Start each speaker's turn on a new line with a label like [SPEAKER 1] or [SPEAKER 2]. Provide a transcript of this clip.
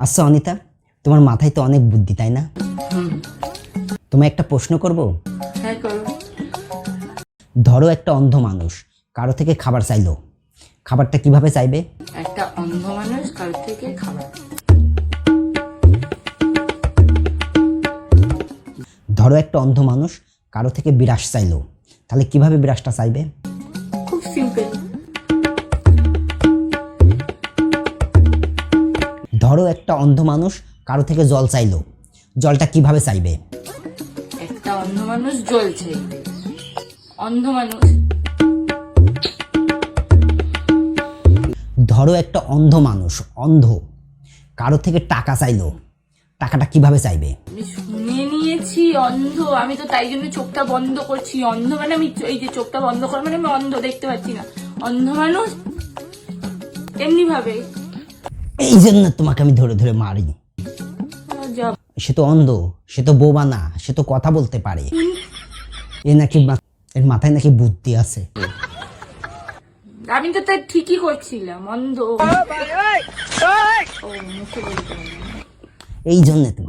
[SPEAKER 1] আচ্ছা অনিতা তোমার মাথায় তো অনেক বুদ্ধি তাই না? তোমায় একটা প্রশ্ন করব?
[SPEAKER 2] হ্যাঁ
[SPEAKER 1] ধরো একটা অন্ধ মানুষ কারও থেকে খাবার চাইলো। খাবারটা কীভাবে চাইবে?
[SPEAKER 2] একটা অন্ধ মানুষ কারোর থেকে খাবার।
[SPEAKER 1] ধরো একটা অন্ধ মানুষ কারও থেকে বিরাস চাইলো। তাহলে কীভাবে বিরাসটা চাইবে?
[SPEAKER 2] খুব সিম্পল
[SPEAKER 1] ধরো একটা অন্ধ মানুষ কারও থেকে জল চাইলো। জলটা কীভাবে চাইবে?
[SPEAKER 2] একটা অন্ধ মানুষ জ্বলছে। অন্ধ মানুষ।
[SPEAKER 1] ধরো একটা অন্ধ মানুষ অন্ধ কারও থেকে টাকা চাইলো। টাকাটা কীভাবে চাইবে?
[SPEAKER 2] আমি শুনে নিয়েছি অন্ধ আমি তো তাই জন্য চোখটা বন্ধ করছি। অন্ধ মানে আমি এই যে চোখটা বন্ধ করা মানে আমি অন্ধ দেখতে পাচ্ছি না। অন্ধ মানুষ এমনি ভাবে
[SPEAKER 1] এই জন্য তোমাকে আমি ধরে ধরে মারি সে তো অন্ধ সে তো বোবা না সে তো কথা বলতে পারে। এ নাকি এর মাথায় নাকি বুদ্ধি আছে।
[SPEAKER 2] আমি তো তাই ঠিকই করছিলাম অন্ধ।
[SPEAKER 1] এই জন্য তোমার